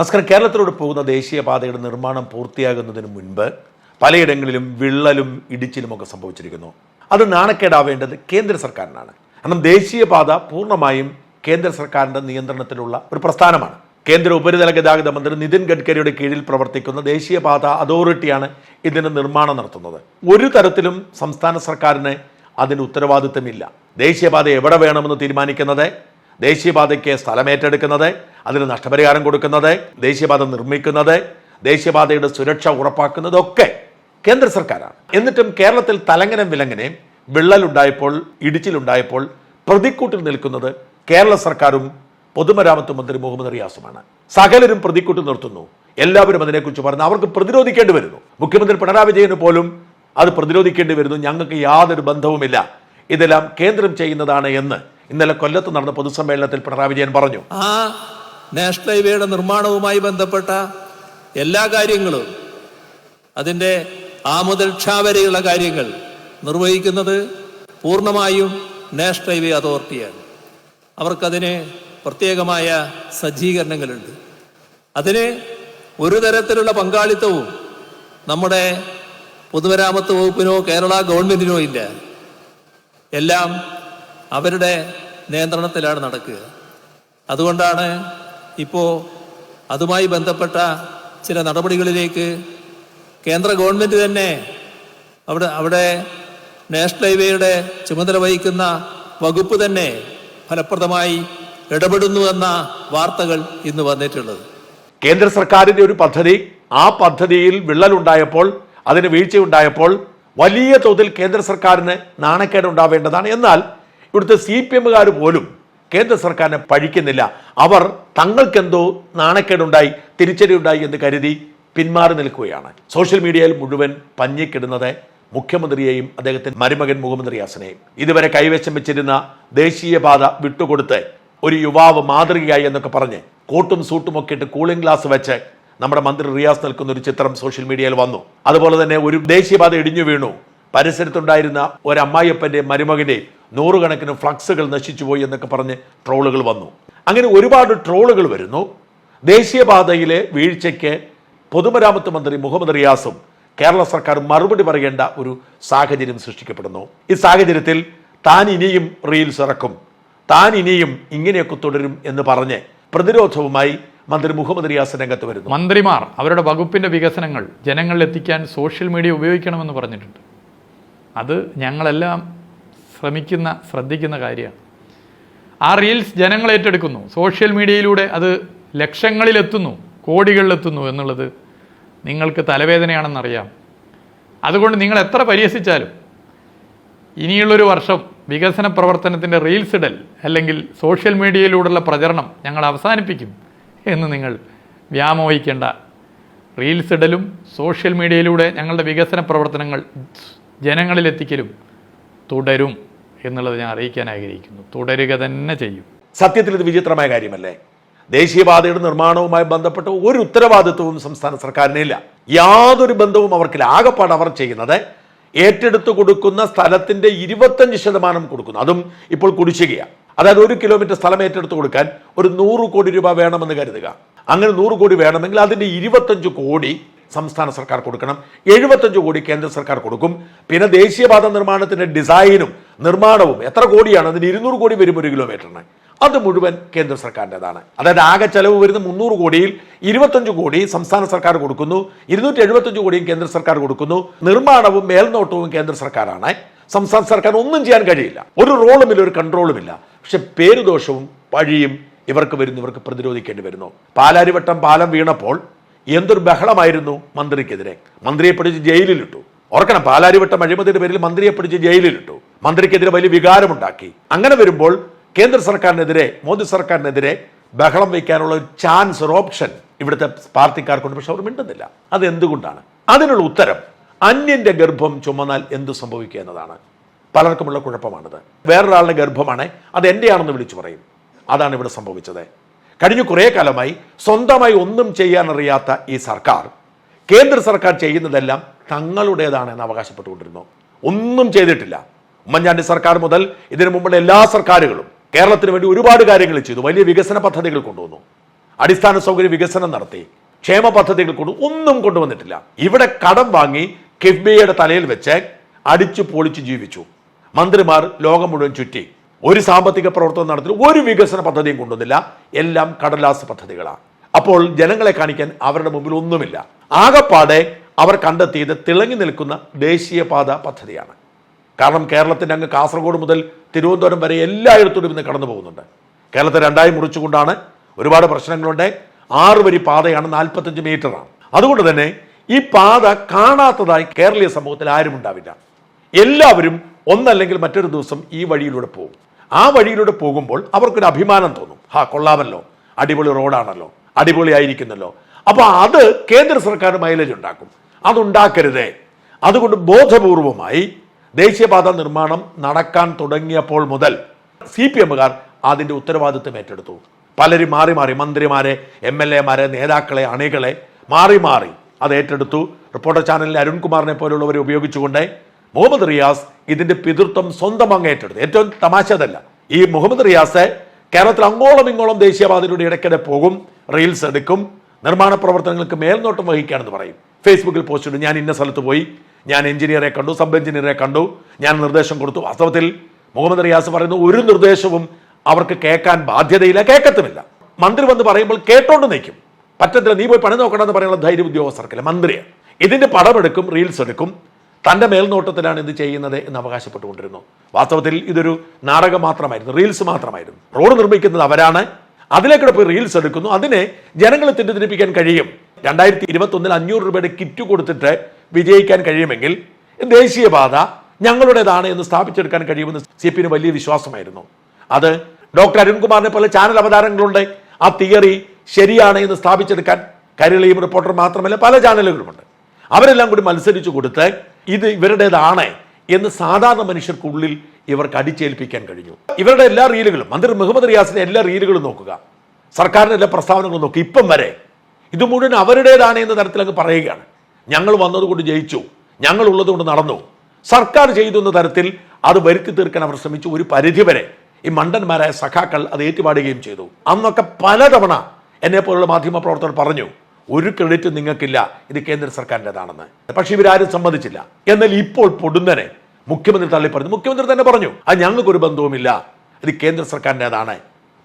നമസ്കാരം കേരളത്തിലൂടെ പോകുന്ന ദേശീയപാതയുടെ നിർമ്മാണം പൂർത്തിയാകുന്നതിന് മുൻപ് പലയിടങ്ങളിലും വിള്ളലും ഇടിച്ചിലും ഒക്കെ സംഭവിച്ചിരിക്കുന്നു. അത് നാണക്കേടാവേണ്ടത് കേന്ദ്ര സർക്കാരിനാണ്. കാരണം ദേശീയപാത പൂർണമായും കേന്ദ്ര സർക്കാരിന്റെ നിയന്ത്രണത്തിലുള്ള ഒരു പ്രസ്ഥാനമാണ്. കേന്ദ്ര ഉപരിതല ഗതാഗത മന്ത്രി നിതിൻ ഗഡ്കരിയുടെ കീഴിൽ പ്രവർത്തിക്കുന്ന ദേശീയപാത അതോറിറ്റിയാണ് ഇതിന്റെ നിർമ്മാണം നടത്തുന്നത്. ഒരു തരത്തിലും സംസ്ഥാന സർക്കാരിന് അതിന് ഉത്തരവാദിത്തമില്ല ദേശീയപാത എവിടെ വേണമെന്ന് തീരുമാനിക്കുന്നത്? ദേശീയപാതയ്ക്ക് സ്ഥലം ഏറ്റെടുക്കുന്നത് അതിന് നഷ്ടപരിഹാരം കൊടുക്കുന്നത് ദേശീയപാത നിർമ്മിക്കുന്നത് ദേശീയപാതയുടെ സുരക്ഷ ഉറപ്പാക്കുന്നതൊക്കെ കേന്ദ്ര സർക്കാരാണ്. എന്നിട്ടും കേരളത്തിൽ തലങ്ങനം വിലങ്ങനെയും വിള്ളലുണ്ടായപ്പോൾ ഇടിച്ചിലുണ്ടായപ്പോൾ പ്രതിക്കൂട്ടിൽ നിൽക്കുന്നത് കേരള സർക്കാരും പൊതുമരാമത്ത് മന്ത്രി മുഹമ്മദ് റിയാസുമാണ്. സകലരും പ്രതിക്കൂട്ടിൽ നിർത്തുന്നു. എല്ലാവരും അതിനെക്കുറിച്ച് പറഞ്ഞു അവർക്ക് പ്രതിരോധിക്കേണ്ടി വരുന്നു. മുഖ്യമന്ത്രി പിണറായി വിജയന് പോലും അത് പ്രതിരോധിക്കേണ്ടി വരുന്നു. ഞങ്ങൾക്ക് യാതൊരു ബന്ധവുമില്ല. ഇതെല്ലാം കേന്ദ്രം ചെയ്യുന്നതാണ് എന്ന് ഇന്നലെ കൊല്ലത്ത് നടന്ന പൊതുസമ്മേളനത്തിൽ പിണറായി വിജയൻ പറഞ്ഞു. ആ നാഷണൽ ഹൈവേയുടെ നിർമ്മാണവുമായി ബന്ധപ്പെട്ട എല്ലാ കാര്യങ്ങളും അതിന്റെ ആ മുതൽ കാര്യങ്ങൾ നിർവഹിക്കുന്നത് പൂർണമായും നാഷണൽ ഹൈവേ അതോറിറ്റിയാണ്. അവർക്കതിന് പ്രത്യേകമായ സജ്ജീകരണങ്ങളുണ്ട്. അതിന് ഒരു തരത്തിലുള്ള പങ്കാളിത്തവും നമ്മുടെ പൊതുമരാമത്ത് വകുപ്പിനോ കേരള ഗവൺമെന്റിനോ ഇല്ല. എല്ലാം അവരുടെ നിയന്ത്രണത്തിലാണ് നടക്കുക. അതുകൊണ്ടാണ് ഇപ്പോൾ അതുമായി ബന്ധപ്പെട്ട ചില നടപടികളിലേക്ക് കേന്ദ്ര ഗവൺമെന്റ് തന്നെ അവിടെ അവിടെ നാഷണൽ ഹൈവേയുടെ ചുമതല വഹിക്കുന്ന വകുപ്പ് തന്നെ ഫലപ്രദമായി ഇടപെടുന്നു എന്ന വാർത്തകൾ ഇന്ന് വന്നിട്ടുള്ളത്. കേന്ദ്ര സർക്കാരിന്റെ ഒരു പദ്ധതി ആ പദ്ധതിയിൽ വിള്ളലുണ്ടായപ്പോൾ അതിന് വീഴ്ചയുണ്ടായപ്പോൾ വലിയ തോതിൽ കേന്ദ്ര സർക്കാരിന് നാണക്കേട് ഉണ്ടാവേണ്ടതാണ് എന്നാൽ ഇവിടുത്തെ സി പി എമ്മുകാർ പോലും കേന്ദ്ര സർക്കാരിനെ പഴിക്കുന്നില്ല. അവർ തങ്ങൾക്കെന്തോ നാണക്കേടുണ്ടായി തിരിച്ചടിയുണ്ടായി എന്ന് കരുതി പിന്മാറി നിൽക്കുകയാണ്. സോഷ്യൽ മീഡിയയിൽ മുഴുവൻ പഞ്ഞിക്കിടുന്നത് മുഖ്യമന്ത്രിയെയും അദ്ദേഹത്തിന്റെ മരുമകൻ മുഹമ്മദ് റിയാസിനെയും ഇതുവരെ കൈവശം വെച്ചിരുന്ന ദേശീയപാത വിട്ടുകൊടുത്ത് ഒരു യുവാവ് മാതൃകയായി എന്നൊക്കെ പറഞ്ഞ് കോട്ടും സൂട്ടും ഒക്കെ ഇട്ട് കൂളിംഗ് ഗ്ലാസ് വെച്ച് നമ്മുടെ മന്ത്രി റിയാസ് നിൽക്കുന്ന ഒരു ചിത്രം സോഷ്യൽ മീഡിയയിൽ വന്നു. അതുപോലെ തന്നെ ഒരു ദേശീയപാത ഇടിഞ്ഞു വീണു. പരിസരത്തുണ്ടായിരുന്ന ഒരു അമ്മായിയപ്പന്റെ മരുമകന്റെ നൂറുകണക്കിന് ഫ്ലക്സുകൾ നശിച്ചുപോയി എന്നൊക്കെ പറഞ്ഞ് ട്രോളുകൾ വന്നു. അങ്ങനെ ഒരുപാട് ട്രോളുകൾ വരുന്നു. ദേശീയപാതയിലെ വീഴ്ചയ്ക്ക് പൊതുമരാമത്ത് മന്ത്രി മുഹമ്മദ് റിയാസും കേരള സർക്കാർ മറുപടി പറയേണ്ട ഒരു സാഹചര്യം സൃഷ്ടിക്കപ്പെടുന്നു. ഈ സാഹചര്യത്തിൽ താൻ ഇനിയും റീൽസ് ഇറക്കും. താൻ ഇനിയും ഇങ്ങനെയൊക്കെ തുടരും എന്ന് പറഞ്ഞ് പ്രതിരോധവുമായി മന്ത്രി മുഹമ്മദ് റിയാസ് രംഗത്ത് വരുന്നു. മന്ത്രിമാർ അവരുടെ വകുപ്പിന്റെ വികസനങ്ങൾ ജനങ്ങളിൽ എത്തിക്കാൻ സോഷ്യൽ മീഡിയ ഉപയോഗിക്കണമെന്ന് പറഞ്ഞിട്ടുണ്ട്. അത് ഞങ്ങളെല്ലാം ശ്രമിക്കുന്ന ശ്രദ്ധിക്കുന്ന കാര്യമാണ്. ആ റീൽസ് ജനങ്ങൾ ഏറ്റെടുക്കുന്നു. സോഷ്യൽ മീഡിയയിലൂടെ അത് ലക്ഷങ്ങളിലെത്തുന്നു കോടികളിലെത്തുന്നു എന്നുള്ളത് നിങ്ങൾക്ക് തലവേദനയാണെന്നറിയാം. അതുകൊണ്ട് നിങ്ങൾ എത്ര പരിഹസിച്ചാലും ഇനിയുള്ളൊരു വർഷം വികസന പ്രവർത്തനത്തിന്റെ റീൽസ് ഇടൽ അല്ലെങ്കിൽ സോഷ്യൽ മീഡിയയിലൂടെയുള്ള പ്രചരണം ഞങ്ങൾ അവസാനിപ്പിക്കും എന്ന് നിങ്ങൾ വ്യാമോഹിക്കേണ്ട. റീൽസ് ഇടലും സോഷ്യൽ മീഡിയയിലൂടെ ഞങ്ങളുടെ വികസന പ്രവർത്തനങ്ങൾ ജനങ്ങളിലെത്തിക്കലും തുടരും എന്നുള്ളത് ഞാൻ അറിയിക്കാൻ ആഗ്രഹിക്കുന്നു. തുടരുക തന്നെ ചെയ്യും. സത്യത്തിൽ ഇത് വിചിത്രമായ കാര്യമല്ലേ? ദേശീയപാതയുടെ നിർമ്മാണവുമായി ബന്ധപ്പെട്ട ഒരു ഉത്തരവാദിത്വവും സംസ്ഥാന സർക്കാരിനില്ല യാതൊരു ബന്ധവും അവർക്കില്ല. ആകെപ്പാട് അവർ ചെയ്യുന്നത് ഏറ്റെടുത്തു കൊടുക്കുന്ന സ്ഥലത്തിന്റെ ഇരുപത്തഞ്ച് ശതമാനം കൊടുക്കുന്നു. അതും ഇപ്പോൾ കുടിശ്ശികയാണ് അതായത് ഒരു കിലോമീറ്റർ സ്ഥലം ഏറ്റെടുത്ത് കൊടുക്കാൻ ഒരു നൂറ് കോടി രൂപ വേണമെന്ന് കരുതുക. അങ്ങനെ നൂറ് കോടി വേണമെങ്കിൽ അതിന്റെ ഇരുപത്തഞ്ച് കോടി സംസ്ഥാന സർക്കാർ കൊടുക്കണം. എഴുപത്തഞ്ച് കോടി കേന്ദ്ര സർക്കാർ കൊടുക്കും. പിന്നെ ദേശീയപാത നിർമ്മാണത്തിന്റെ ഡിസൈനും നിർമ്മാണവും എത്ര കോടിയാണ്? അതിന് ഇരുന്നൂറ് കോടി വരും ഒരു കിലോമീറ്ററിന്. അത് മുഴുവൻ കേന്ദ്ര സർക്കാരിന്റെതാണ് അതായത് ആകെ ചെലവ് വരുന്ന മുന്നൂറ് കോടിയിൽ ഇരുപത്തഞ്ച് കോടി സംസ്ഥാന സർക്കാർ കൊടുക്കുന്നു. ഇരുന്നൂറ്റി എഴുപത്തഞ്ച് കോടിയും കേന്ദ്ര സർക്കാർ കൊടുക്കുന്നു. നിർമ്മാണവും മേൽനോട്ടവും കേന്ദ്ര സർക്കാരാണ്. സംസ്ഥാന സർക്കാർ ഒന്നും ചെയ്യാൻ കഴിയില്ല. ഒരു റോളുമില്ല ഒരു കൺട്രോളുമില്ല. പക്ഷെ പേരുദോഷവും പഴിയും ഇവർക്ക് വരുന്നു ഇവർക്ക് പ്രതിരോധിക്കേണ്ടി വരുന്നു. പാലാരിവട്ടം പാലം വീണപ്പോൾ എന്തൊരു ബഹളമായിരുന്നു മന്ത്രിക്കെതിരെ. മന്ത്രിയെ പിടിച്ച് ജയിലിലിട്ടു. ഓർക്കണം പാലാരിവട്ടം അഴിമതിയുടെ പേരിൽ മന്ത്രിയെ പിടിച്ച് ജയിലിലിട്ടു. മന്ത്രിക്കെതിരെ വലിയ വികാരമുണ്ടാക്കി. അങ്ങനെ വരുമ്പോൾ കേന്ദ്ര സർക്കാരിനെതിരെ മോദി സർക്കാരിനെതിരെ ബഹളം വയ്ക്കാനുള്ള ഒരു ചാൻസ് ഒരു ഓപ്ഷൻ ഇവിടുത്തെ പാർട്ടിക്കാർക്കുണ്ട്. പക്ഷെ അവർ മിണ്ടുന്നില്ല. അത് എന്തുകൊണ്ടാണ്? അതിനുള്ള ഉത്തരം അന്യന്റെ ഗർഭം ചുമന്നാൽ എന്തു സംഭവിക്കുക എന്നതാണ്. പലർക്കുമുള്ള കുഴപ്പമാണിത്. വേറൊരാളുടെ ഗർഭമാണ് അത് എന്റെയാണെന്ന് വിളിച്ചു പറയും. അതാണ് ഇവിടെ സംഭവിച്ചത്. കഴിഞ്ഞ കുറേ കാലമായി സ്വന്തമായി ഒന്നും ചെയ്യാനറിയാത്ത ഈ സർക്കാർ കേന്ദ്ര സർക്കാർ ചെയ്യുന്നതെല്ലാം തങ്ങളുടേതാണെന്ന് അവകാശപ്പെട്ടുകൊണ്ടിരുന്നു. ഒന്നും ചെയ്തിട്ടില്ല. ഉമ്മൻചാണ്ടി സർക്കാർ മുതൽ ഇതിനു മുമ്പുള്ള എല്ലാ സർക്കാരുകളും കേരളത്തിന് വേണ്ടി ഒരുപാട് കാര്യങ്ങൾ ചെയ്തു. വലിയ വികസന പദ്ധതികൾ കൊണ്ടുവന്നു. അടിസ്ഥാന സൗകര്യ വികസനം നടത്തി. ക്ഷേമ പദ്ധതികൾ കൊണ്ട് ഒന്നും കൊണ്ടുവന്നിട്ടില്ല. ഇവിടെ കടം വാങ്ങി കിഫ്ബിയുടെ തലയിൽ വെച്ച് അടിച്ചു പൊളിച്ചു ജീവിച്ചു. മന്ത്രിമാർ ലോകം മുഴുവൻ ചുറ്റി. ഒരു സാമ്പത്തിക പ്രവർത്തനം നടത്തി ഒരു വികസന പദ്ധതിയും കൊണ്ടുവന്നില്ല. എല്ലാം കടലാസ് പദ്ധതികളാണ്. അപ്പോൾ ജനങ്ങളെ കാണിക്കാൻ അവരുടെ മുമ്പിൽ ഒന്നുമില്ല. ആകപ്പാടെ അവർ കണ്ടെത്തിയത് തിളങ്ങി നിൽക്കുന്ന ദേശീയപാത പദ്ധതിയാണ്. കാരണം കേരളത്തിന്റെ അങ്ങ് കാസർഗോഡ് മുതൽ തിരുവനന്തപുരം വരെ എല്ലായിടത്തോടും ഇന്ന് കടന്നു പോകുന്നുണ്ട്. കേരളത്തെ രണ്ടായി മുറിച്ചുകൊണ്ടാണ് ഒരുപാട് പ്രശ്നങ്ങളുണ്ട്. ആറ് വരി പാതയാണ് നാൽപ്പത്തഞ്ച് മീറ്ററാണ്. അതുകൊണ്ട് തന്നെ ഈ പാത കാണാത്തതായി കേരളീയ സമൂഹത്തിൽ ആരും ഉണ്ടാവില്ല. എല്ലാവരും ഒന്നല്ലെങ്കിൽ മറ്റൊരു ദിവസം ഈ വഴിയിലൂടെ പോകും. ആ വഴിയിലൂടെ പോകുമ്പോൾ അവർക്കൊരു അഭിമാനം തോന്നും. ഹാ കൊള്ളാമല്ലോ. അടിപൊളി റോഡാണല്ലോ. അടിപൊളിയായിരിക്കുന്നല്ലോ. അപ്പോൾ അത് കേന്ദ്ര സർക്കാർ മൈലേജ് ഉണ്ടാക്കും. അതുണ്ടാക്കരുതേ. അതുകൊണ്ട് ബോധപൂർവമായി ദേശീയപാത നിർമ്മാണം നടക്കാൻ തുടങ്ങിയപ്പോൾ മുതൽ സി പി എമ്മുകാർ അതിന്റെ ഉത്തരവാദിത്വം ഏറ്റെടുത്തു. പലരും മാറി മാറി മന്ത്രിമാരെ എം എൽ എമാരെ നേതാക്കളെ അണികളെ മാറി മാറി അത് ഏറ്റെടുത്തു. റിപ്പോർട്ടർ ചാനലിൽ അരുൺകുമാറിനെ പോലുള്ളവരെ ഉപയോഗിച്ചുകൊണ്ട് മുഹമ്മദ് റിയാസ് ഇതിന്റെ പിതൃത്വം സ്വന്തം അങ്ങേറ്റെടുത്തു ഏറ്റവും തമാശ അതല്ല. ഈ മുഹമ്മദ് റിയാസ് കേരളത്തിൽ അങ്ങോളം ഇങ്ങോളം ദേശീയപാതയിലൂടെ ഇടയ്ക്കിടെ പോകും റീൽസ് എടുക്കും നിർമ്മാണ പ്രവർത്തനങ്ങൾക്ക് മേൽനോട്ടം വഹിക്കുകയാണെന്ന് പറയും. ഫേസ്ബുക്കിൽ പോസ്റ്റ് ഇടും ഞാൻ ഇന്ന സ്ഥലത്ത് പോയി ഞാൻ എഞ്ചിനീയറെ കണ്ടു സബ് എഞ്ചിനീയറെ കണ്ടു ഞാൻ നിർദ്ദേശം കൊടുത്തു. വാസ്തവത്തിൽ മുഹമ്മദ് റിയാസ് പറയുന്ന ഒരു നിർദ്ദേശവും അവർക്ക് കേൾക്കാൻ ബാധ്യതയില്ല കേൾക്കത്തുമില്ല. മന്ത്രി വന്ന് പറയുമ്പോൾ കേട്ടോണ്ട് നിൽക്കും. പറ്റത്തില്ല നീ പോയി പണി നോക്കണമെന്ന് പറയാനുള്ള ധൈര്യ ഉദ്യോഗസ്ഥർക്കില്ല മന്ത്രിയാണ് ഇതിന്റെ പടമെടുക്കും റീൽസ് എടുക്കും. തന്റെ മേൽനോട്ടത്തിലാണ് ഇത് ചെയ്യുന്നത് എന്ന് അവകാശപ്പെട്ടുകൊണ്ടിരുന്നു. വാസ്തവത്തിൽ ഇതൊരു നാടകം മാത്രമായിരുന്നു റീൽസ് മാത്രമായിരുന്നു. റോഡ് നിർമ്മിക്കുന്നത് അവരാണ്. അതിലേക്കൂടെ പോയി റീൽസ് എടുക്കുന്നു. അതിനെ ജനങ്ങളെ തെറ്റിദ്ധരിപ്പിക്കാൻ കഴിയും. രണ്ടായിരത്തി ഇരുപത്തി ഒന്നിൽ അഞ്ഞൂറ് രൂപയുടെ കിറ്റ് കൊടുത്തിട്ട് വിജയിക്കാൻ കഴിയുമെങ്കിൽ ദേശീയപാത ഞങ്ങളുടേതാണ് എന്ന് സ്ഥാപിച്ചെടുക്കാൻ കഴിയുമെന്ന് സി പിന് വലിയ വിശ്വാസമായിരുന്നു. അത് ഡോക്ടർ അരുൺകുമാറിനെ പോലെ ചാനൽ അവതാരങ്ങളുണ്ട്. ആ തിയറി ശരിയാണ് എന്ന് സ്ഥാപിച്ചെടുക്കാൻ കരളിയും റിപ്പോർട്ടർ മാത്രമല്ല പല ചാനലുകളുമുണ്ട്. അവരെല്ലാം കൂടി മത്സരിച്ചു കൊടുത്ത് ഇത് ഇവരുടേതാണ് എന്ന് സാധാരണ മനുഷ്യർക്കുള്ളിൽ ഇവർക്ക് അടിച്ചേൽപ്പിക്കാൻ കഴിഞ്ഞു. ഇവരുടെ എല്ലാ റീലുകളും മന്ത്രി മുഹമ്മദ് റിയാസിന്റെ എല്ലാ റീലുകളും നോക്കുക. സർക്കാരിന്റെ എല്ലാ പ്രസ്താവനകളും നോക്കുക. ഇപ്പം വരെ ഇത് മുഴുവൻ അവരുടേതാണ് എന്ന തരത്തിൽ അങ്ങ് പറയുകയാണ്. ഞങ്ങൾ വന്നതുകൊണ്ട് ജയിച്ചു. ഞങ്ങൾ ഉള്ളതുകൊണ്ട് നടന്നു. സർക്കാർ ചെയ്തു എന്ന തരത്തിൽ അത് വരുത്തി തീർക്കാൻ അവർ ശ്രമിച്ചു. ഒരു പരിധിവരെ ഈ മണ്ടന്മാരായ സഖാക്കൾ അത് ഏറ്റുപാടുകയും ചെയ്തു. അന്നൊക്കെ പലതവണ എന്നെ പോലുള്ള മാധ്യമ പ്രവർത്തകർ പറഞ്ഞു ഒരു ക്രെഡിറ്റ് നിങ്ങൾക്കില്ല. ഇത് കേന്ദ്ര സർക്കാരിന്റെതാണെന്ന്. പക്ഷെ ഇവരാരും സമ്മതിച്ചില്ല. എന്നാൽ ഇപ്പോൾ പൊടുന്നനെ മുഖ്യമന്ത്രി തള്ളി പറഞ്ഞു മുഖ്യമന്ത്രി തന്നെ പറഞ്ഞു അത് ഞങ്ങൾക്കൊരു ബന്ധവുമില്ല. ഇത് കേന്ദ്ര സർക്കാരിന്റെതാണ്.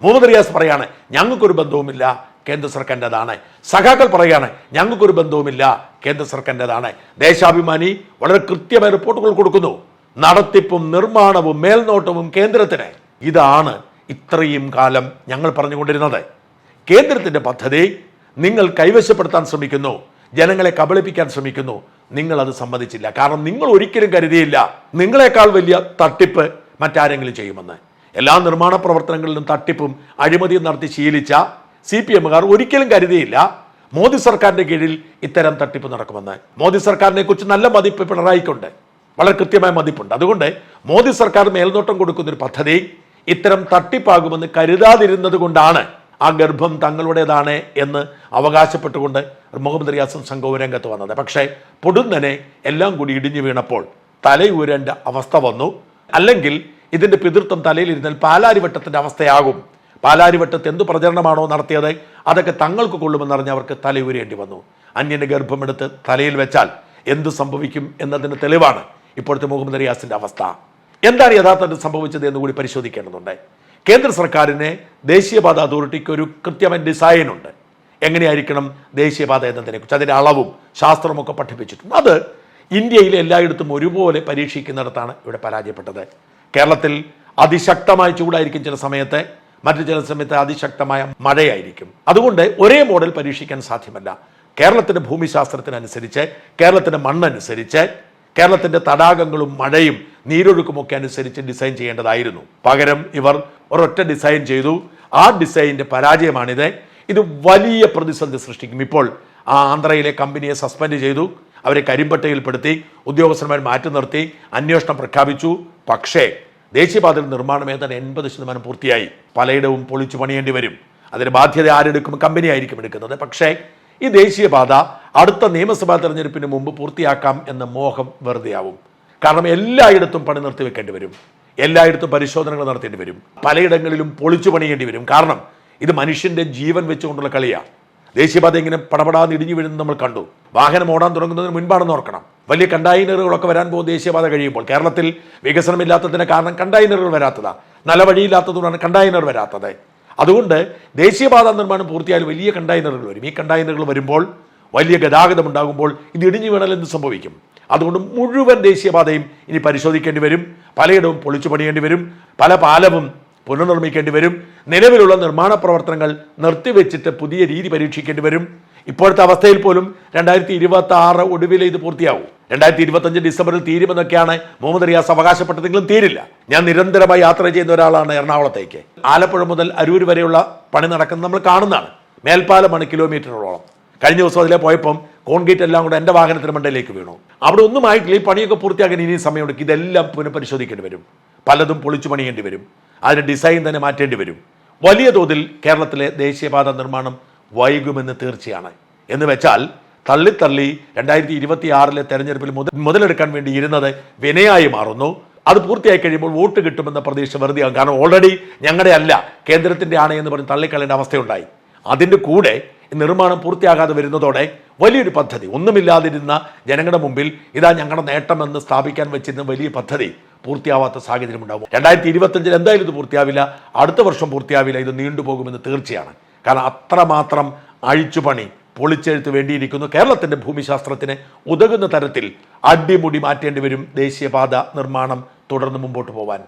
മുഹമ്മദ് റിയാസ് പറയാണ് ഞങ്ങൾക്കൊരു ബന്ധവുമില്ല. കേന്ദ്ര സർക്കാരിന്റെതാണ്. സഖാക്കൾ പറയുകയാണ് ഞങ്ങൾക്കൊരു ബന്ധവുമില്ല. കേന്ദ്ര സർക്കാരിന്റെതാണ്. ദേശാഭിമാനി വളരെ കൃത്യമായ റിപ്പോർട്ടുകൾ കൊടുക്കുന്നു. നടത്തിപ്പും നിർമ്മാണവും മേൽനോട്ടവും കേന്ദ്രത്തിന്. ഇതാണ് ഇത്രയും കാലം ഞങ്ങൾ പറഞ്ഞുകൊണ്ടിരുന്നത്. കേന്ദ്രത്തിന്റെ പദ്ധതി നിങ്ങൾ കൈവശപ്പെടുത്താൻ ശ്രമിക്കുന്നു. ജനങ്ങളെ കബളിപ്പിക്കാൻ ശ്രമിക്കുന്നു. നിങ്ങൾ അത് സമ്മതിച്ചില്ല. കാരണം നിങ്ങൾ ഒരിക്കലും കരുതിയില്ല. നിങ്ങളെക്കാൾ വലിയ തട്ടിപ്പ് മറ്റാരെങ്കിലും ചെയ്യുമെന്ന്. എല്ലാ നിർമ്മാണ പ്രവർത്തനങ്ങളിലും തട്ടിപ്പും അഴിമതിയും നടത്തി ശീലിച്ച സി പി എമ്മുകാർ ഒരിക്കലും കരുതിയില്ല മോദി സർക്കാരിന്റെ കീഴിൽ ഇത്തരം തട്ടിപ്പ് നടക്കുമെന്ന്. മോദി സർക്കാരിനെ കുറിച്ച് നല്ല മതിപ്പ് പിണറായിക്കുണ്ട്. വളരെ കൃത്യമായ മതിപ്പുണ്ട്. അതുകൊണ്ട് മോദി സർക്കാർ മേൽനോട്ടം കൊടുക്കുന്ന ഒരു പദ്ധതി ഇത്തരം തട്ടിപ്പാകുമെന്ന് കരുതാതിരുന്നത് കൊണ്ടാണ് ആ ഗർഭം തങ്ങളുടേതാണ് എന്ന് അവകാശപ്പെട്ടുകൊണ്ട് മുഹമ്മദ് റിയാസും സംഘവും രംഗത്ത് വന്നത്. പക്ഷേ പൊടുന്നനെ എല്ലാം കൂടി ഇടിഞ്ഞു വീണപ്പോൾ തലയൂരേണ്ട അവസ്ഥ വന്നു. അല്ലെങ്കിൽ ഇതിന്റെ പിതൃത്വം തലയിലിരുന്നാൽ പാലാരിവട്ടത്തിന്റെ അവസ്ഥയാകും. പാലാരിവട്ടത്ത് എന്ത് പ്രചരണമാണോ നടത്തിയത് അതൊക്കെ തങ്ങൾക്ക് കൊള്ളുമെന്നറിഞ്ഞ് അവർക്ക് തലയൂരേണ്ടി വന്നു. അന്യന്റെ ഗർഭമെടുത്ത് തലയിൽ വെച്ചാൽ എന്ത് സംഭവിക്കും എന്നതിന് തെളിവാണ് ഇപ്പോഴത്തെ മുഹമ്മദ് റിയാസിന്റെ അവസ്ഥ. എന്താണ് യഥാർത്ഥത്തിൽ സംഭവിച്ചത് എന്ന് കൂടി പരിശോധിക്കേണ്ടതുണ്ട്. കേന്ദ്ര സർക്കാരിന് ദേശീയപാത അതോറിറ്റിക്ക് ഒരു കൃത്യമായ ഡിസൈൻ ഉണ്ട്. എങ്ങനെയായിരിക്കണം ദേശീയപാത എന്നതിനെക്കുറിച്ച് അതിന്റെ അളവും ശാസ്ത്രമൊക്കെ പഠിപ്പിച്ചിട്ടുണ്ട്. അത് ഇന്ത്യയിൽ എല്ലായിടത്തും ഒരുപോലെ പരീക്ഷിക്കുന്നിടത്താണ് ഇവിടെ പരാജയപ്പെട്ടത്. കേരളത്തിൽ അതിശക്തമായ ചൂടായിരിക്കും ചില സമയത്ത് മറ്റു ചില സമയത്ത് അതിശക്തമായ മഴയായിരിക്കും. അതുകൊണ്ട് ഒരേ മോഡൽ പരീക്ഷിക്കാൻ സാധ്യമല്ല. കേരളത്തിന്റെ ഭൂമിശാസ്ത്രത്തിനനുസരിച്ച് കേരളത്തിന്റെ മണ്ണനുസരിച്ച് കേരളത്തിന്റെ തടാകങ്ങളും മഴയും നീരൊഴുക്കുമൊക്കെ അനുസരിച്ച് ഡിസൈൻ ചെയ്യേണ്ടതായിരുന്നു. പകരം ഇവർ ഒരൊറ്റ ഡിസൈൻ ചെയ്തു. ആ ഡിസൈനിന്റെ പരാജയമാണിത്. ഇത് വലിയ പ്രതിസന്ധി സൃഷ്ടിക്കും. ഇപ്പോൾ ആ ആന്ധ്രയിലെ കമ്പനിയെ സസ്പെൻഡ് ചെയ്തു. അവരെ കരിമ്പട്ടയിൽപ്പെടുത്തി. ഉദ്യോഗസ്ഥന്മാർ മാറ്റി നിർത്തി. അന്വേഷണം പ്രഖ്യാപിച്ചു. പക്ഷേ ദേശീയപാതയിൽ നിർമ്മാണം ഏതാണ്ട് എൺപത് ശതമാനം പൂർത്തിയായി. പലയിടവും പൊളിച്ചു പണിയേണ്ടി വരും. അതിന് ബാധ്യത ആരെടുക്കും? കമ്പനി ആയിരിക്കും എടുക്കുന്നത്. പക്ഷേ ഈ ദേശീയപാത അടുത്ത നിയമസഭാ തെരഞ്ഞെടുപ്പിന് മുമ്പ് പൂർത്തിയാക്കാം എന്ന മോഹം വെറുതെയാവും. കാരണം എല്ലായിടത്തും പണി നിർത്തിവെക്കേണ്ടി വരും. എല്ലായിടത്തും പരിശോധനകൾ നടത്തേണ്ടി വരും. പലയിടങ്ങളിലും പൊളിച്ചു പണിയേണ്ടി വരും. കാരണം ഇത് മനുഷ്യന്റെ ജീവൻ വെച്ചുകൊണ്ടുള്ള കളിയാണ് ദേശീയപാത ഇങ്ങനെ പടപടാന്ന് ഇടിഞ്ഞു വീഴുന്നത് നമ്മൾ കണ്ടു. വാഹനം ഓടാൻ തുടങ്ങുന്നതിന് മുൻപാണെന്ന് ഓർക്കണം. വലിയ കണ്ടെയ്നറുകളൊക്കെ വരാൻ പോകും ദേശീയപാത കഴിയുമ്പോൾ കേരളത്തിൽ വികസനമില്ലാത്തതിന് കാരണം കണ്ടെയ്നറുകൾ വരാത്തതാണ് നല്ല വഴിയില്ലാത്തതുകൊണ്ടാണ് കണ്ടെയ്നർ വരാത്തത്. അതുകൊണ്ട് ദേശീയപാത നിർമ്മാണം പൂർത്തിയായാൽ വലിയ കണ്ടെയ്നറുകൾ വരും. ഈ കണ്ടെയ്നറുകൾ വരുമ്പോൾ വലിയ ഗതാഗതം ഉണ്ടാകുമ്പോൾ ഇത് ഇടിഞ്ഞു വീണാൽ എന്ത് സംഭവിക്കും? അതുകൊണ്ട് മുഴുവൻ ദേശീയപാതയും ഇനി പരിശോധിക്കേണ്ടി വരും. പലയിടവും പൊളിച്ചു പണിയേണ്ടി വരും. പല പാലവും പുനർനിർമ്മിക്കേണ്ടി വരും. നിലവിലുള്ള നിർമ്മാണ പ്രവർത്തനങ്ങൾ നിർത്തിവെച്ചിട്ട് പുതിയ രീതി പരീക്ഷിക്കേണ്ടി വരും. ഇപ്പോഴത്തെ അവസ്ഥയിൽ പോലും രണ്ടായിരത്തി ഇരുപത്തി ആറ് ഒടുവിൽ ഇത് പൂർത്തിയാവും. രണ്ടായിരത്തി ഇരുപത്തഞ്ച് ഡിസംബറിൽ തീരുമെന്നൊക്കെയാണ് മുഹമ്മദ് റിയാസ് അവകാശപ്പെട്ടതെങ്കിലും തീരില്ല. ഞാൻ നിരന്തരമായി യാത്ര ചെയ്യുന്ന ഒരാളാണ് എറണാകുളത്തേക്ക്. ആലപ്പുഴ മുതൽ അരൂർ വരെയുള്ള പണി നടക്കുന്നത് നമ്മൾ കാണുന്നതാണ്. മേൽപ്പാലമാണ് കിലോമീറ്ററോളം. കഴിഞ്ഞ ദിവസം അതിലെ പോയപ്പം കോൺക്രീറ്റ് എല്ലാം കൂടെ എന്റെ വാഹനത്തിന് മണ്ടയിലേക്ക് വീണു. അവിടെ ഒന്നും ആയിട്ടില്ല. ഈ പണിയൊക്കെ പൂർത്തിയാക്കാൻ ഇനിയും സമയമെടുക്കും ഇതെല്ലാം പുനഃപരിശോധിക്കേണ്ടി വരും. പലതും പൊളിച്ചു പണിയേണ്ടി വരും. അതിന് ഡിസൈൻ തന്നെ മാറ്റേണ്ടി വരും. വലിയ തോതിൽ കേരളത്തിലെ ദേശീയപാത നിർമ്മാണം വൈകുമെന്ന് തീർച്ചയാണ്. എന്ന് വെച്ചാൽ തള്ളി തള്ളി രണ്ടായിരത്തി ഇരുപത്തി ആറിലെ തെരഞ്ഞെടുപ്പിൽ മുതൽ മുതലെടുക്കാൻ വേണ്ടി ഇരുന്നത് വിനയായി മാറുന്നു. അത് പൂർത്തിയായി കഴിയുമ്പോൾ വോട്ട് കിട്ടുമെന്ന പ്രതീക്ഷ വെറുതെയാകും കാരണം ഓൾറെഡി ഞങ്ങളുടെ അല്ല കേന്ദ്രത്തിന്റെ ആണ് എന്ന് പറഞ്ഞ് തള്ളിക്കളയേണ്ട അവസ്ഥയുണ്ടായി. അതിന്റെ കൂടെ നിർമ്മാണം പൂർത്തിയാകാതെ വരുന്നതോടെ വലിയൊരു പദ്ധതി. ഒന്നുമില്ലാതിരുന്ന ജനങ്ങളുടെ മുമ്പിൽ ഇതാ ഞങ്ങളുടെ നേട്ടമെന്ന് സ്ഥാപിക്കാൻ വെച്ചിരുന്ന വലിയ പദ്ധതി പൂർത്തിയാവാത്ത സാഹചര്യം ഉണ്ടാകും രണ്ടായിരത്തി ഇരുപത്തഞ്ചിൽ എന്തായാലും ഇത് പൂർത്തിയാവില്ല. അടുത്ത വർഷം പൂർത്തിയാവില്ല. ഇത് നീണ്ടുപോകുമെന്ന് തീർച്ചയാണ്. കാരണം അത്രമാത്രം അഴിച്ചുപണി പൊളിച്ചെഴുത്ത് വേണ്ടിയിരിക്കുന്നു. കേരളത്തിന്റെ ഭൂമിശാസ്ത്രത്തിന് ഉതകുന്ന തരത്തിൽ അടിമുടി മാറ്റേണ്ടി വരും. ദേശീയപാത നിർമ്മാണം തുടർന്ന് മുമ്പോട്ട് പോകാൻ